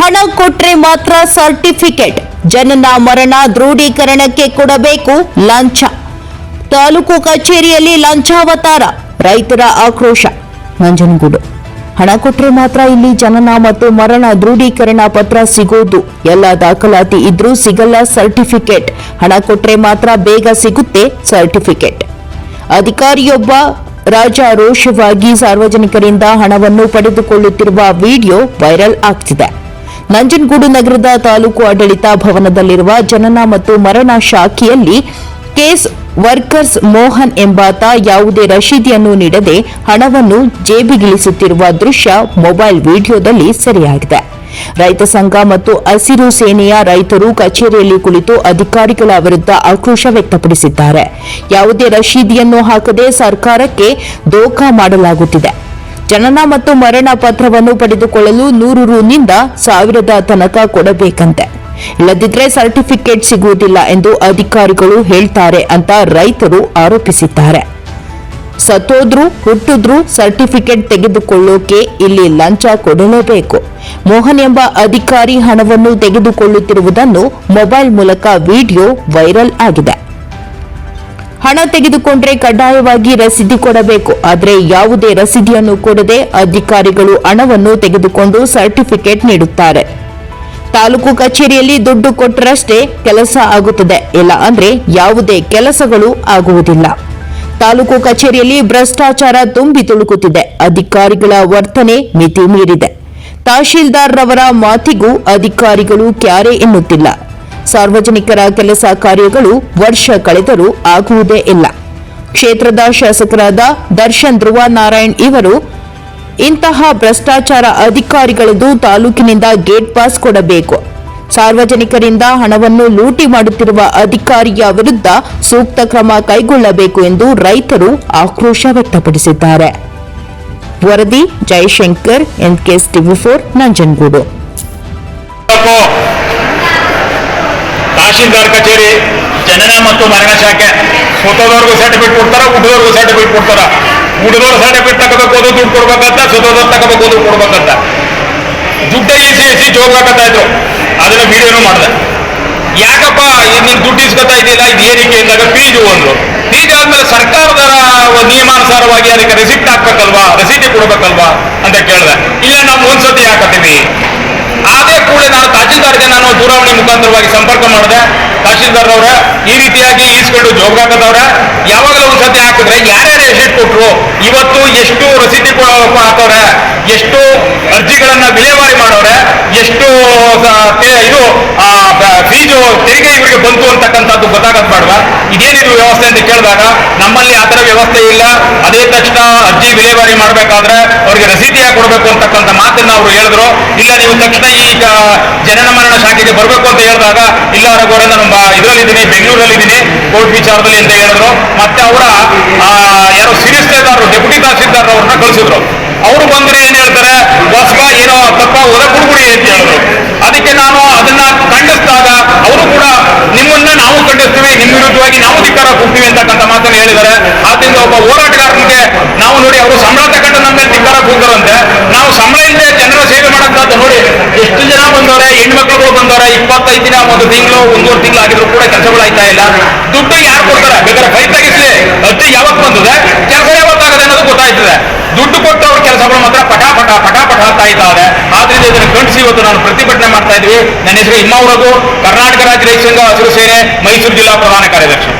ಹಣ ಕೊಟ್ರೆ ಮಾತ್ರ ಸರ್ಟಿಫಿಕೇಟ್. ಜನನ, ಮರಣ, ದೃಢೀಕರಣಕ್ಕೆ ಕೊಡಬೇಕು ಲಂಚ. ತಾಲೂಕು ಕಚೇರಿಯಲ್ಲಿ ಲಂಚಾವತಾರ, ರೈತರ ಆಕ್ರೋಶ. ನಂಜನಗೂಡು ಹಣ ಕೊಟ್ರೆ ಮಾತ್ರ ಇಲ್ಲಿ ಜನನ ಮತ್ತು ಮರಣ, ದೃಢೀಕರಣ ಪತ್ರ ಸಿಗೋದು. ಎಲ್ಲ ದಾಖಲಾತಿ ಇದ್ರೂ ಸಿಗಲ್ಲ ಸರ್ಟಿಫಿಕೇಟ್. ಹಣ ಕೊಟ್ರೆ ಮಾತ್ರ ಬೇಗ ಸಿಗುತ್ತೆ ಸರ್ಟಿಫಿಕೇಟ್. ಅಧಿಕಾರಿಯೊಬ್ಬ ರಾಜಾರೋಷವಾಗಿ ಸಾರ್ವಜನಿಕರಿಂದ ಹಣವನ್ನು ಪಡೆದುಕೊಳ್ಳುತ್ತಿರುವ ವಿಡಿಯೋ ವೈರಲ್ ಆಗ್ತಿದೆ. ನಂಜನಗೂಡು ನಗರದ ತಾಲೂಕು ಆಡಳಿತ ಭವನದಲ್ಲಿರುವ ಜನನ ಮತ್ತು ಮರಣ ಶಾಖೆಯಲ್ಲಿ ಕೇಸ್ ವರ್ಕರ್ಸ್ ಮೋಹನ್ ಎಂಬಾತ ಯಾವುದೇ ರಶೀದಿಯನ್ನು ನೀಡದೆ ಹಣವನ್ನು ಜೇಬಿಗಿಳಿಸುತ್ತಿರುವ ದೃಶ್ಯ ಮೊಬೈಲ್ ವಿಡಿಯೋದಲ್ಲಿ ಸೆರೆಯಾಗಿದೆ. ರೈತ ಸಂಘ ಮತ್ತು ಹಸಿರು ಸೇನೆಯ ರೈತರು ಕಚೇರಿಯಲ್ಲಿ ಕುಳಿತು ಅಧಿಕಾರಿಗಳ ವಿರುದ್ಧ ಆಕ್ರೋಶ ವ್ಯಕ್ತಪಡಿಸಿದ್ದಾರೆ. ಯಾವುದೇ ರಶೀದಿಯನ್ನು ಹಾಕದೆ ಸರ್ಕಾರಕ್ಕೆ ದೋಖಾ ಮಾಡಲಾಗುತ್ತಿದೆ. ಜನನ ಮತ್ತು ಮರಣ ಪತ್ರವನ್ನು ಪಡೆದುಕೊಳ್ಳಲು ನೂರು ರುನಿಂದ ಸಾವಿರದ ತನಕ ಕೊಡಬೇಕಂತೆ. ಇಲ್ಲದಿದ್ರೆ ಸರ್ಟಿಫಿಕೇಟ್ ಸಿಗುವುದಿಲ್ಲ ಎಂದು ಅಧಿಕಾರಿಗಳು ಹೇಳ್ತಾರೆ ಅಂತ ರೈತರು ಆರೋಪಿಸಿದ್ದಾರೆ. ಸತ್ತೋದ್ರು, ಹುಟ್ಟಿದ್ರು ಸರ್ಟಿಫಿಕೇಟ್ ತೆಗೆದುಕೊಳ್ಳೋಕೆ ಇಲ್ಲಿ ಲಂಚ ಕೊಡಲೇಬೇಕು. ಮೋಹನ್ ಎಂಬ ಅಧಿಕಾರಿ ಹಣವನ್ನು ತೆಗೆದುಕೊಳ್ಳುತ್ತಿರುವುದನ್ನು ಮೊಬೈಲ್ ಮೂಲಕ ವಿಡಿಯೋ ವೈರಲ್ ಆಗಿದೆ. ಹಣ ತೆಗೆದುಕೊಂಡ್ರೆ ಕಡ್ಡಾಯವಾಗಿ ರಸೀದಿ ಕೊಡಬೇಕು. ಆದರೆ ಯಾವುದೇ ರಸೀದಿಯನ್ನು ಕೊಡದೆ ಅಧಿಕಾರಿಗಳು ಹಣವನ್ನು ತೆಗೆದುಕೊಂಡು ಸರ್ಟಿಫಿಕೇಟ್ ನೀಡುತ್ತಾರೆ. ತಾಲೂಕು ಕಚೇರಿಯಲ್ಲಿ ದುಡ್ಡು ಕೊಟ್ಟರಷ್ಟೇ ಕೆಲಸ ಆಗುತ್ತದೆ. ಇಲ್ಲ ಅಂದ್ರೆ ಯಾವುದೇ ಕೆಲಸಗಳು ಆಗುವುದಿಲ್ಲ. ತಾಲೂಕು ಕಚೇರಿಯಲ್ಲಿ ಭ್ರಷ್ಟಾಚಾರ ತುಂಬಿ ತುಳುಕುತ್ತಿದೆ. ಅಧಿಕಾರಿಗಳ ವರ್ತನೆ ಮಿತಿ ಮೀರಿದೆ ತಹಶೀಲ್ದಾರ್ ರವರ ಮಾತಿಗೂ ಅಧಿಕಾರಿಗಳು ಕ್ಯಾರೆ ಎನ್ನುತ್ತಿಲ್ಲ. ಸಾರ್ವಜನಿಕರ ಕೆಲಸ ಕಾರ್ಯಗಳು ವರ್ಷ ಕಳೆದರೂ ಆಗುವುದೇ ಇಲ್ಲ. ಕ್ಷೇತ್ರದ ಶಾಸಕರಾದ ದರ್ಶನ್ ಧ್ರುವ ನಾರಾಯಣ್ ಇವರು, ಇಂತಹ ಭ್ರಷ್ಟಾಚಾರ ಅಧಿಕಾರಿಗಳದು ತಾಲೂಕಿನಿಂದ ಗೇಟ್ ಪಾಸ್ ಕೊಡಬೇಕು. ಸಾರ್ವಜನಿಕರಿಂದ ಹಣವನ್ನು ಲೂಟಿ ಮಾಡುತ್ತಿರುವ ಅಧಿಕಾರಿಯ ವಿರುದ್ಧ ಸೂಕ್ತ ಕ್ರಮ ಕೈಗೊಳ್ಳಬೇಕು ಎಂದು ರೈತರು ಆಕ್ರೋಶ ವ್ಯಕ್ತಪಡಿಸಿದ್ದಾರೆ. ವರದಿ Jayashankar NKS TV four, Nanjangud. Tahsildar ಕಚೇರಿ, ಜನನ ಮತ್ತು ಮರಣ ಶಾಖೆ. ಸ್ವತದವ್ರಿಗೂ ಸರ್ಟಿಫಿಕೇಟ್ ಕೊಡ್ತಾರ, ಉಳಿದವ್ರಿಗೂ ಸರ್ಟಿಫಿಕೇಟ್ ಕೊಡ್ತಾರ. ಉಳಿದವ್ರ ಸರ್ಟಿಫಿಕೇಟ್ ತಗೋಬೇಕು, ಅದು ದುಡ್ಡು ಕೊಡ್ಬೇಕಂತ ಸ್ವತದವ್ರು ತಗೋಬೇಕು, ಅದು ಕೊಡ್ಬೇಕಂತ. ದುಡ್ಡ ಎಸಿ ಎಸಿ ಜೋಗ್ಬೇಕಂತ ಇದ್ರು. ಅದನ್ನ ವಿಡಿಯೋನು ಮಾಡಿದೆ. ಯಾಕಪ್ಪ ನೀನು ದುಡ್ಡು ಇಸ್ಕೊತಾ ಇದ್ದಿಲ್ಲ, ಇದು ಏನಕ್ಕೆ ಅಂದಾಗ ಫೀಜು ಅಂದ್ರು. ಫೀಜು ಆದ್ಮೇಲೆ ಸರ್ಕಾರದ ನಿಯಮಾನುಸಾರವಾಗಿ ಅದಕ್ಕೆ ರೆಸಿಪ್ಟ್ ಹಾಕ್ಬೇಕಲ್ವಾ ರಸೀದಿ ಕೊಡ್ಬೇಕಲ್ವಾ ಅಂತ ಕೇಳಿದೆ. ಇಲ್ಲ ನಾವು ಒಂದ್ಸತಿ ಹಾಕತ್ತೀವಿ ಅದೇ ಕೂಡ ನಾನು ತಹಶೀಲ್ದಾರ್ಗೆ ನಾನು ದೂರವಾಣಿ ಮುಖಾಂತರವಾಗಿ ಸಂಪರ್ಕ ಮಾಡಿದೆ. ತಹಶೀಲ್ದಾರ್ ಅವರ, ಈ ರೀತಿಯಾಗಿ ಈಸ್ಕೊಂಡು ಜೋಗಾಕದವ್ರೆ ಯಾವಾಗಲೂ ಒಂದ್ಸತಿ ಹಾಕಿದ್ರೆ ಯಾರ್ಯಾರು ಎಸಿಟ್ ಕೊಟ್ರು, ಇವತ್ತು ಎಷ್ಟು ರಸೀದಿ ಹಾಕೋರೆ ಎಷ್ಟು ಅರ್ಜಿಗಳನ್ನ ವಿಲೇವಾರಿ ಮಾಡವ್ರೆ ಎಷ್ಟು ಇದು ಫೀಸು ತೆರಿಗೆ ಇವರಿಗೆ ಬಂತು ಅಂತಕ್ಕಂಥದ್ದು ಗೊತ್ತಾಗದ್ ಮಾಡುವ. ಇದೇನಿದು ವ್ಯವಸ್ಥೆ ಅಂತ ಕೇಳಿದಾಗ ನಮ್ಮಲ್ಲಿ ಆ ವ್ಯವಸ್ಥೆ ಇಲ್ಲ. ಅದೇ ತಕ್ಷಣ ಅರ್ಜಿ ವಿಲೇವಾರಿ ಮಾಡಬೇಕಾದ್ರೆ ಅವರಿಗೆ ರಸೀದಿ ಹಾಕಿ ಕೊಡಬೇಕು ಅಂತಕ್ಕಂಥ ಮಾತನ್ನ ಅವರು ಹೇಳಿದ್ರು ಇಲ್ಲ, ನೀವು ತಕ್ಷಣ ಈಗ ಜನನ ಮರಣ ಶಾಖೆಗೆ ಬರಬೇಕು ಅಂತ ಹೇಳಿದಾಗ ಇಲ್ಲ ರಘುವರ ನಾನು ಬೆಂಗಳೂರಲ್ಲಿ ಬೆಂಗಳೂರಲ್ಲಿದ್ದೀನಿ, ಕೋರ್ಟ್ ವಿಚಾರದಲ್ಲಿ ಅಂತ ಹೇಳಿದ್ರು. ಮತ್ತೆ ಅವರ ಯಾರೋ ಸಿರಿಸ್ಲೇದಾರರು ಡೆಪ್ಯೂಟಿ ತಹಸೀಲ್ದಾರ್ ಅವ್ರನ್ನ ಕಳಿಸಿದ್ರು. ಅವರು ಬಂದ್ರೆ ಏನ್ ಹೇಳ್ತಾರೆ? ಹೊಸಗ ಏನೋ ತಪ್ಪ ಹೊರ ಕುಡ್ಬಿಡಿ ಅಂತ ಹೇಳಿದ್ರು. ಅದಕ್ಕೆ ನಾನು ಅದನ್ನ ಖಂಡಿಸಿದಾಗ ಅವರು ಕೂಡ ನಿಮ್ಮನ್ನ ನಾವು ಖಂಡಿಸ್ತೀವಿ, ನಿಮ್ಮ ವಿರುದ್ಧವಾಗಿ ನಾವು ಧಿಕ್ಕಾರ ಕೊಡ್ತೀವಿ ಅಂತಕ್ಕಂಥ ಮಾತನ್ನು ಹೇಳಿದ್ದಾರೆ. ಆದ್ರಿಂದ ಒಬ್ಬ ಹೋರಾಟಗಾರನಿಗೆ ನಾವು ನೋಡಿ, ಅವರು ಸಂಬಳ ತಗೊಂಡು ನಮ್ಮ ಧಿಕ್ಕಾರ ಕೂತಾರಂತೆ ನಾವು ಸಂಬಳ ಇಪ್ಪತ್ತೈದು ದಿನ ಒಂದು ತಿಂಗಳು, ಒಂದೂವರೆ ತಿಂಗಳು ಆಗಿದ್ರು ಕೂಡ ಕೆಲಸಗಳು ಆಯ್ತಾ ಇಲ್ಲ? ದುಡ್ಡು ಯಾರು ಕೊಡ್ತಾರೆ? ಬೇಕಾದ್ರೆ ಕೈ ತೆಗಿಸ್ಲಿ. ಅರ್ಜಿ ಯಾವತ್ತು ಬಂದಿದೆ? ಕೆಲಸ ಯಾವತ್ತಾಗದೆ ಅನ್ನೋದು ಗೊತ್ತಾಯ್ತದೆ. ದುಡ್ಡು ಕೊಟ್ಟು ಅವ್ರ ಕೆಲಸಗಳು ಮಾತ್ರ ಪಟಾಪಟ ಪಟಾಪಟ ಆಗ್ತಾ ಅಂತ ಇದ್ದಾರೆ ಆದ್ರಿಂದ ಇದನ್ನು ಖಂಡಿಸಿ ಇವತ್ತು ನಾನು ಪ್ರತಿಭಟನೆ ಮಾಡ್ತಾ ಇದ್ವಿ. ನನ್ನ ಹೆಸರು ಇಮ್ಮವರದು ಕರ್ನಾಟಕ ರಾಜ್ಯ ರೈತ ಸಂಘ ಹಸಿರು ಸೇನೆ, ಮೈಸೂರು ಜಿಲ್ಲಾ ಪ್ರಧಾನ ಕಾರ್ಯದರ್ಶಿ.